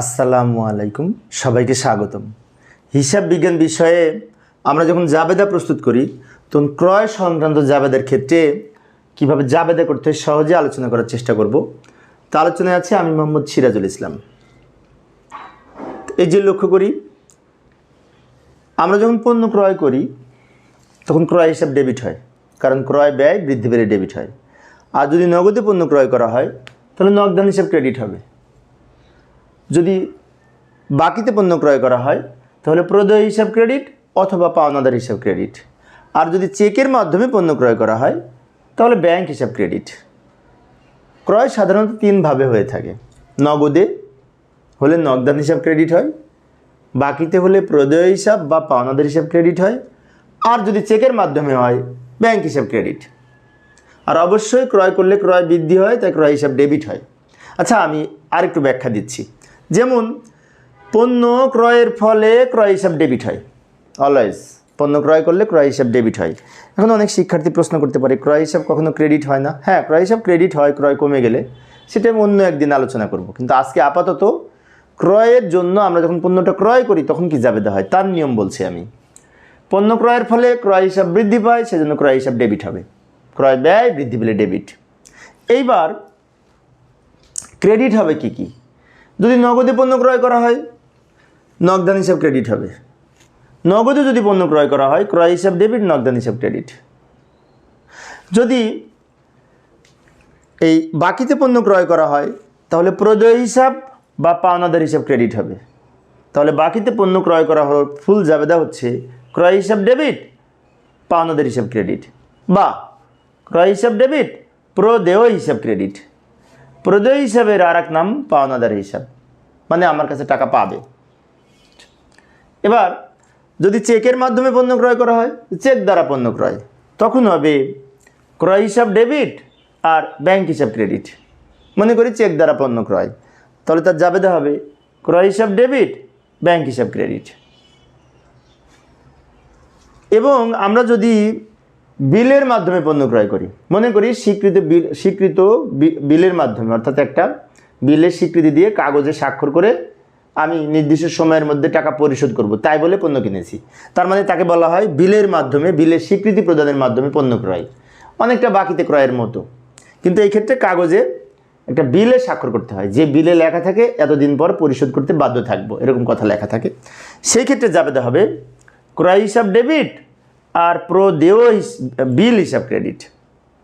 আসসালামু আলাইকুম, সবাইকে স্বাগতম। হিসাব বিজ্ঞান বিষয়ে আমরা যখন জাবেদা প্রস্তুত করি, তখন ক্রয় সংক্রান্ত জাবেদার ক্ষেত্রে কীভাবে জাবেদা করতে হয় সহজে আলোচনা করার চেষ্টা করব। তা আলোচনায় আছে আমি মোহাম্মদ সিরাজুল ইসলাম। এই যে লক্ষ্য করি, আমরা যখন পণ্য ক্রয় করি, তখন ক্রয় হিসাব ডেবিট হয়, কারণ ক্রয় ব্যয় বৃদ্ধি পেলে ডেবিট হয়। আর যদি নগদে পণ্য ক্রয় করা হয়, তাহলে নগদান হিসাব ক্রেডিট হবে। যদি বাকিতে পণ্য ক্রয় করা হয়, তাহলে প্রদেয় হিসাব ক্রেডিট অথবা পাওনাদার হিসাব ক্রেডিট আর যদি চেকের মাধ্যমে পণ্য ক্রয় করা হয়, তাহলে ব্যাংক হিসাব ক্রেডিট ক্রয় সাধারণত তিনভাবে হয়ে থাকে। নগদে হলে নগদান হিসাব ক্রেডিট হয়, বাকিতে হলে প্রদেয় হিসাব বা পাওনাদার হিসাব ক্রেডিট হয়, আর যদি চেকের মাধ্যমে হয় ব্যাংক হিসাব ক্রেডিট আর অবশ্যই ক্রয় করলে ক্রয় বৃদ্ধি হয়, তাই ক্রয় হিসাব ডেবিট হয়। আচ্ছা আমি আরেকটু ব্যাখ্যা দিচ্ছি। যেমন, পণ্য ক্রয়ের ফলে ক্রয় হিসাব ডেবিট হয়। অলওয়েজ পণ্য ক্রয় করলে ক্রয় হিসাব ডেবিট হয়। এখন অনেক শিক্ষার্থী প্রশ্ন করতে পারে, ক্রয় হিসাব কখনো ক্রেডিট হয় না? হ্যাঁ ক্রয় হিসাব ক্রেডিট হয়, ক্রয় কমে গেলে। সেটা আমি অন্য একদিন আলোচনা করব। কিন্তু আজকে আপাতত ক্রয়ের জন্য আমরা যখন পণ্যটা ক্রয় করি, তখন কি যাবে হয়? তার নিয়ম বলছি আমি। পণ্য ক্রয়ের ফলে ক্রয় হিসাব বৃদ্ধি পায়, সেজন্য ক্রয় হিসাব ডেবিট হবে। ক্রয় ব্যয় বৃদ্ধি পেলে ডেবিট এইবার ক্রেডিট হবে কি কি? যদি নগদে পণ্য ক্রয় করা হয়, নগদান হিসাব ক্রেডিট হবে। নগদে যদি পণ্য ক্রয় করা হয়, ক্রয় হিসাব ডেবিট নগদান হিসাব ক্রেডিট যদি এই বাকিতে পণ্য ক্রয় করা হয়, তাহলে প্রদেয় হিসাব বা পাওনাদার হিসাব ক্রেডিট হবে। তাহলে বাকিতে পণ্য ক্রয় করা হল ফুল জাবেদা হচ্ছে ক্রয় হিসাব ডেবিট পাওনাদার হিসাব ক্রেডিট বা ক্রয় হিসাব ডেবিট প্রদেয় হিসাব ক্রেডিট প্রদেয় হিসাবের আর এক নাম পাওনাদার হিসাব। মানে আমার কাছে টাকা পাবে। এবার যদি চেকের মাধ্যমে পণ্য ক্রয় করা হয়, চেক দ্বারা পণ্য ক্রয়, তখন হবে ক্রয় হিসাব ডেবিট আর ব্যাংক হিসাব ক্রেডিট। মনে করি চেক দ্বারা পণ্য ক্রয়। তাহলে তার জাবেদা হবে ক্রয় হিসাব ডেবিট, ব্যাংক হিসাব ক্রেডিট। এবং আমরা যদি বিলের মাধ্যমে পণ্য ক্রয় করি। মনে করি স্বীকৃত বিল, স্বীকৃত বিলের মাধ্যমে, অর্থাৎ একটা বিলের স্বীকৃতি দিয়ে কাগজে স্বাক্ষর করে আমি নির্দিষ্ট সময়ের মধ্যে টাকা পরিশোধ করব, তাই বলে পণ্য কিনেছি। তার মানে তাকে বলা হয় বিলের মাধ্যমে, বিলের স্বীকৃতি প্রদানের মাধ্যমে পণ্য ক্রয়। অনেকটা বাকিতে ক্রয়ের মতো। কিন্তু এই ক্ষেত্রে কাগজে একটা বিলে স্বাক্ষর করতে হয়। যে বিলে লেখা থাকে, এতদিন পর পরিশোধ করতে বাধ্য থাকব, এরকম কথা লেখা থাকে। সেই ক্ষেত্রে যাবে হবে, ক্রয় হিসাব ডেবিট আর প্রদেয় বিল হিসাব ক্রেডিট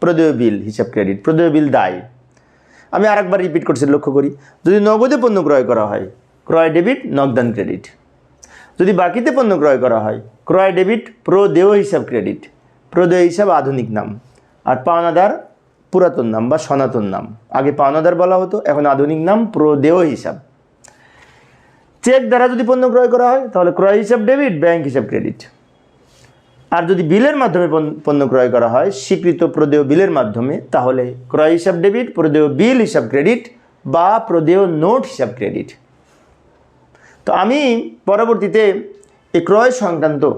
প্রদেয় বিল হিসাব ক্রেডিট প্রদেয় বিল দায়। আমি আরেকবার রিপিট করছি, লক্ষ্য করি। যদি নগদে পণ্য ক্রয় করা হয়, ক্রয় ডেবিট নগদান ক্রেডিট যদি বাকিতে পণ্য ক্রয় করা হয়, ক্রয় ডেবিট প্রদেয় হিসাব ক্রেডিট প্রদেয় হিসাব আধুনিক নাম। আর পাওনাদার পুরাতন নাম বা সনাতন নাম। আগে পাওনাদার বলা হতো, এখন আধুনিক নাম প্রদেয় হিসাব। চেক দ্বারা যদি পণ্য ক্রয় করা হয়, তাহলে ক্রয় হিসাব ডেবিট ব্যাংক হিসাব ক্রেডিট আর যদি বিলের মাধ্যমে পণ্য- ক্রয় করা হয়, স্বীকৃত প্রদেয় বিলের মাধ্যমে, তাহলে ক্রয় হিসাব ডেবিট, প্রদেয় বিল হিসাব ক্রেডিট বা প্রদেয় নোট হিসাব ক্রেডিট। তো আমি পরবর্তীতে এই ক্রয় সংক্রান্ত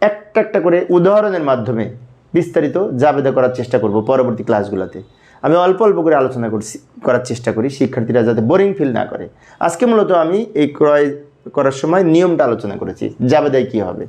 একটা একটা করে উদাহরণের মাধ্যমে বিস্তারিত জাবেদা করার চেষ্টা করব পরবর্তী ক্লাসগুলোতে। আমি অল্প অল্প করে আলোচনা করছি, করার চেষ্টা করি শিক্ষার্থীরা যাতে বোরিং ফিল না করে। আজকে মূলত আমি এই ক্রয় করার সময় নিয়মটা আলোচনা করেছি, জাবেদায় কী হবে।